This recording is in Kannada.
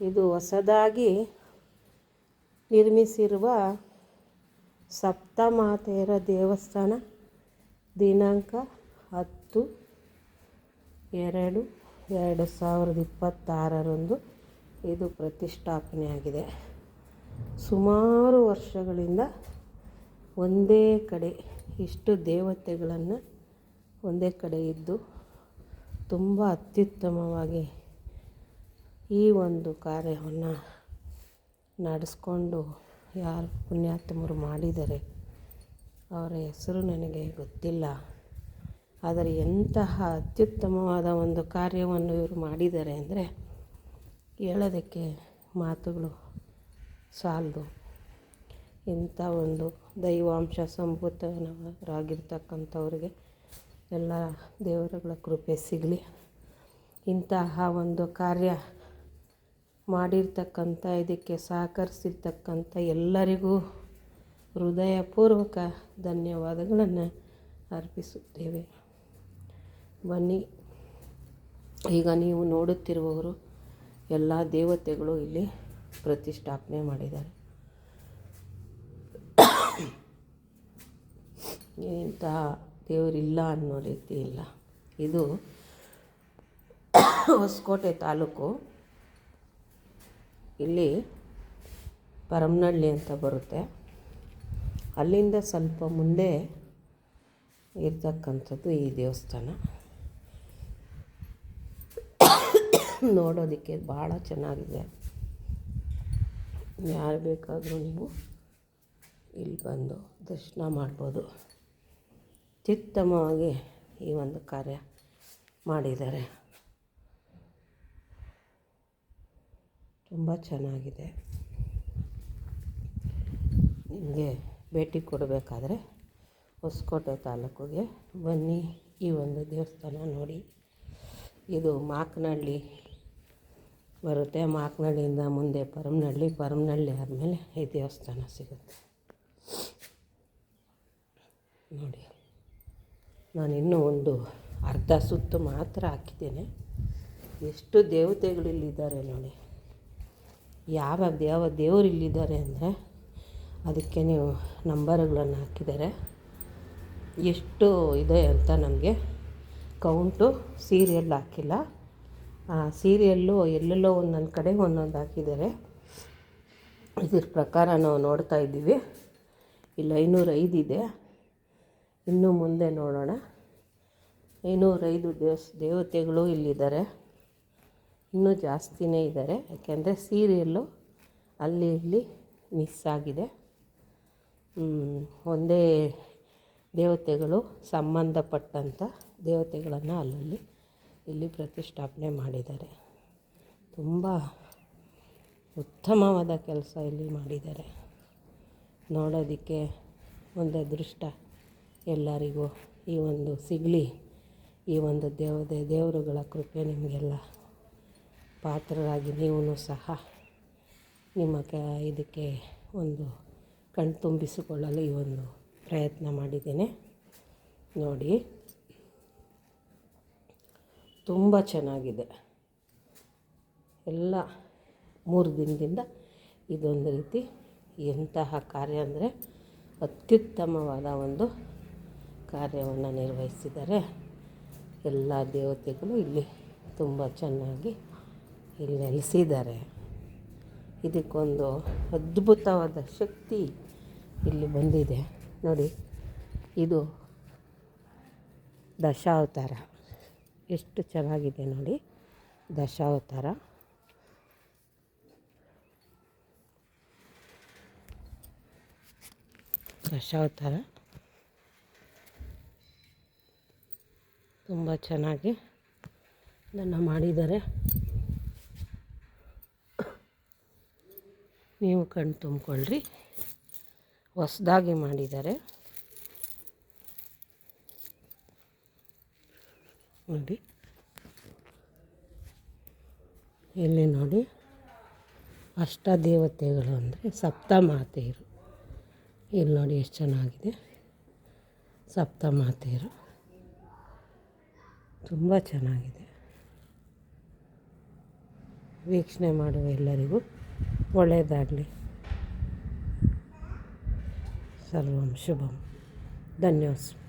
ಇದು ಹೊಸದಾಗಿ ನಿರ್ಮಿಸಿರುವ ಸಪ್ತಮಾತೆಯರ ದೇವಸ್ಥಾನ, ದಿನಾಂಕ ಹತ್ತು, ಎರಡು ಎರಡು ಸಾವಿರದ ಇಪ್ಪತ್ತಾರರಂದು ಇದು ಪ್ರತಿಷ್ಠಾಪನೆಯಾಗಿದೆ. ಸುಮಾರು ವರ್ಷಗಳಿಂದ ಒಂದೇ ಕಡೆ, ಇಷ್ಟು ದೇವತೆಗಳನ್ನು ಒಂದೇ ಕಡೆ ಇದ್ದು ತುಂಬ ಅತ್ಯುತ್ತಮವಾಗಿ ಈ ಒಂದು ಕಾರ್ಯವನ್ನು ನಡೆಸ್ಕೊಂಡು ಯಾರು ಪುಣ್ಯಾತ್ಮರು ಮಾಡಿದ್ದಾರೆ ಅವರ ಹೆಸರು ನನಗೆ ಗೊತ್ತಿಲ್ಲ. ಆದರೆ ಎಂತಹ ಅತ್ಯುತ್ತಮವಾದ ಒಂದು ಕಾರ್ಯವನ್ನು ಇವರು ಮಾಡಿದ್ದಾರೆ ಅಂದರೆ ಹೇಳೋದಕ್ಕೆ ಮಾತುಗಳು ಸಾಲದು. ಇಂಥ ಒಂದು ದೈವಾಂಶ ಸಂಭೂತರಾಗಿರ್ತಕ್ಕಂಥವ್ರಿಗೆ ಎಲ್ಲ ದೇವರುಗಳ ಕೃಪೆ ಸಿಗಲಿ. ಇಂತಹ ಒಂದು ಕಾರ್ಯ ಮಾಡಿರ್ತಕ್ಕಂಥ, ಇದಕ್ಕೆ ಸಹಕರಿಸಿರ್ತಕ್ಕಂಥ ಎಲ್ಲರಿಗೂ ಹೃದಯಪೂರ್ವಕ ಧನ್ಯವಾದಗಳನ್ನು ಅರ್ಪಿಸುತ್ತೇವೆ. ಬನ್ನಿ, ಈಗ ನೀವು ನೋಡುತ್ತಿರುವವರು ಎಲ್ಲ ದೇವತೆಗಳು ಇಲ್ಲಿ ಪ್ರತಿಷ್ಠಾಪನೆ ಮಾಡಿದ್ದಾರೆ. ಇಂತಹ ದೇವರಿಲ್ಲ ಅನ್ನೋ ರೀತಿ ಇಲ್ಲ. ಇದು ಹೊಸಕೋಟೆ ತಾಲೂಕು ಇಲ್ಲಿ ಪರಮನಳ್ಳಿ ಅಂತ ಬರುತ್ತೆ. ಅಲ್ಲಿಂದ ಸ್ವಲ್ಪ ಮುಂದೆ ಇರ್ತಕ್ಕಂಥದ್ದು ಈ ದೇವಸ್ಥಾನ. ನೋಡೋದಕ್ಕೆ ಭಾಳ ಚೆನ್ನಾಗಿದೆ. ಯಾರು ಬೇಕಾದರೂ ನೀವು ಇಲ್ಲಿ ಬಂದು ದರ್ಶನ ಮಾಡ್ಬೋದು. ಅತ್ಯುತ್ತಮವಾಗಿ ಈ ಒಂದು ಕಾರ್ಯ ಮಾಡಿದ್ದಾರೆ. ತುಂಬ ಚೆನ್ನಾಗಿದೆ. ನಿಮಗೆ ಭೇಟಿ ಕೊಡಬೇಕಾದ್ರೆ ಹೊಸಕೋಟೆ ತಾಲೂಕಿಗೆ ಬನ್ನಿ ಈ ಒಂದು ದೇವಸ್ಥಾನ ನೋಡಿ. ಇದು ಮಾಕನಹಳ್ಳಿ ಬರುತ್ತೆ. ಮಾಕನಹಳ್ಳಿಯಿಂದ ಮುಂದೆ ಪರಮನಹಳ್ಳಿ ಪರಮನಹಳ್ಳಿ ಆದಮೇಲೆ ಈ ದೇವಸ್ಥಾನ ಸಿಗುತ್ತೆ. ನೋಡಿ ನಾನು ಇನ್ನೂ ಒಂದು ಅರ್ಧ ಸುತ್ತು ಮಾತ್ರ ಹಾಕಿದ್ದೇನೆ. ಎಷ್ಟು ದೇವತೆಗಳಿಲ್ಲಿದ್ದಾರೆ ನೋಡಿ. ಯಾವ ಯಾವ ದೇವರು ಇಲ್ಲಿದ್ದಾರೆ ಅಂದರೆ ಅದಕ್ಕೆ ನೀವು ನಂಬರ್ಗಳನ್ನು ಹಾಕಿದ್ದಾರೆ. ಎಷ್ಟು ಇದೆ ಅಂತ ನಮಗೆ ಕೌಂಟು, ಸೀರಿಯಲ್ ಹಾಕಿಲ್ಲ. ಆ ಸೀರಿಯಲ್ಲು ಎಲ್ಲೆಲ್ಲೋ ಒಂದೊಂದು ಕಡೆ ಒಂದೊಂದು ಹಾಕಿದ್ದಾರೆ. ಇದ್ರ ಪ್ರಕಾರ ನಾವು ನೋಡ್ತಾ ಇದ್ದೀವಿ. ಇಲ್ಲಿ ಐನೂರೈದು ಇದೆ. ಇನ್ನು ಮುಂದೆ ನೋಡೋಣ. ಐನೂರೈದು ದೇವಸ್, ದೇವತೆಗಳು ಇಲ್ಲಿದ್ದಾರೆ. ಇನ್ನೂ ಜಾಸ್ತಿನೇ ಇದ್ದಾರೆ. ಯಾಕೆಂದರೆ ಸೀರಿಯಲ್ಲು ಅಲ್ಲಿ ಇಲ್ಲಿ ಮಿಸ್ ಆಗಿದೆ. ಒಂದೇ ದೇವತೆಗಳು ಸಂಬಂಧಪಟ್ಟಂಥ ದೇವತೆಗಳನ್ನು ಅಲ್ಲಲ್ಲಿ ಇಲ್ಲಿ ಪ್ರತಿಷ್ಠಾಪನೆ ಮಾಡಿದ್ದಾರೆ. ತುಂಬ ಉತ್ತಮವಾದ ಕೆಲಸ ಇಲ್ಲಿ ಮಾಡಿದ್ದಾರೆ. ನೋಡೋದಕ್ಕೆ ಒಂದು ಅದೃಷ್ಟ ಎಲ್ಲರಿಗೂ. ಈ ಒಂದು ಸಿಗಲಿ, ಈ ಒಂದು ದೇವದೇ ದೇವರುಗಳ ಕೃಪೆ ನಿಮಗೆಲ್ಲ. ಪಾತ್ರರಾಗಿ ನೀವು ಸಹ ನಿಮ್ಮ ಕ ಇದಕ್ಕೆ ಒಂದು ಕಣ್ತುಂಬಿಸಿಕೊಳ್ಳಲು ಈ ಒಂದು ಪ್ರಯತ್ನ ಮಾಡಿದ್ದೇನೆ. ನೋಡಿ. ತುಂಬ ಚೆನ್ನಾಗಿದೆ. ಎಲ್ಲ ಮೂರು ದಿನದಿಂದ ಇದೊಂದು ರೀತಿ ಎಂತಹ ಕಾರ್ಯ ಅಂದರೆ ಅತ್ಯುತ್ತಮವಾದ ಒಂದು ಕಾರ್ಯವನ್ನು ನಿರ್ವಹಿಸಿದ್ದಾರೆ. ಎಲ್ಲ ದೇವತೆಗಳು ಇಲ್ಲಿ ತುಂಬ ಚೆನ್ನಾಗಿ ಇಲ್ಲಿ ನೆಲೆಸಿದ್ದಾರೆ. ಇದಕ್ಕೊಂದು ಅದ್ಭುತವಾದ ಶಕ್ತಿ ಇಲ್ಲಿ ಬಂದಿದೆ. ನೋಡಿ, ಇದು ದಶಾವತಾರ. ಎಷ್ಟು ಚೆನ್ನಾಗಿದೆ ನೋಡಿ, ದಶಾವತಾರ. ದಶಾವತಾರ. ತುಂಬ ಚೆನ್ನಾಗಿ ಇದನ್ನು ಮಾಡಿದ್ದಾರೆ. ನೀವು ಕಣ್ಣು ತುಂಬಿಕೊಳ್ಳ್ರಿ. ಹೊಸದಾಗಿ ಮಾಡಿದ್ದಾರೆ. ನೋಡಿ. ಇಲ್ಲಿ ನೋಡಿ. ಅಷ್ಟದೇವತೆಗಳು ಅಂದರೆ ಸಪ್ತಮಾತೆಯರು. ಇಲ್ಲಿ ನೋಡಿ ಎಷ್ಟು ಚೆನ್ನಾಗಿದೆ. ಸಪ್ತ ಮಾತೆಯರು ತುಂಬ ಚೆನ್ನಾಗಿದೆ. ವೀಕ್ಷಣೆ ಮಾಡುವ ಎಲ್ಲರಿಗೂ ಒಳ್ಳೆಯದಾಗಲಿ. ಸರ್ವಂ ಶುಭಂ. ಧನ್ಯೋಸ್ಮಿ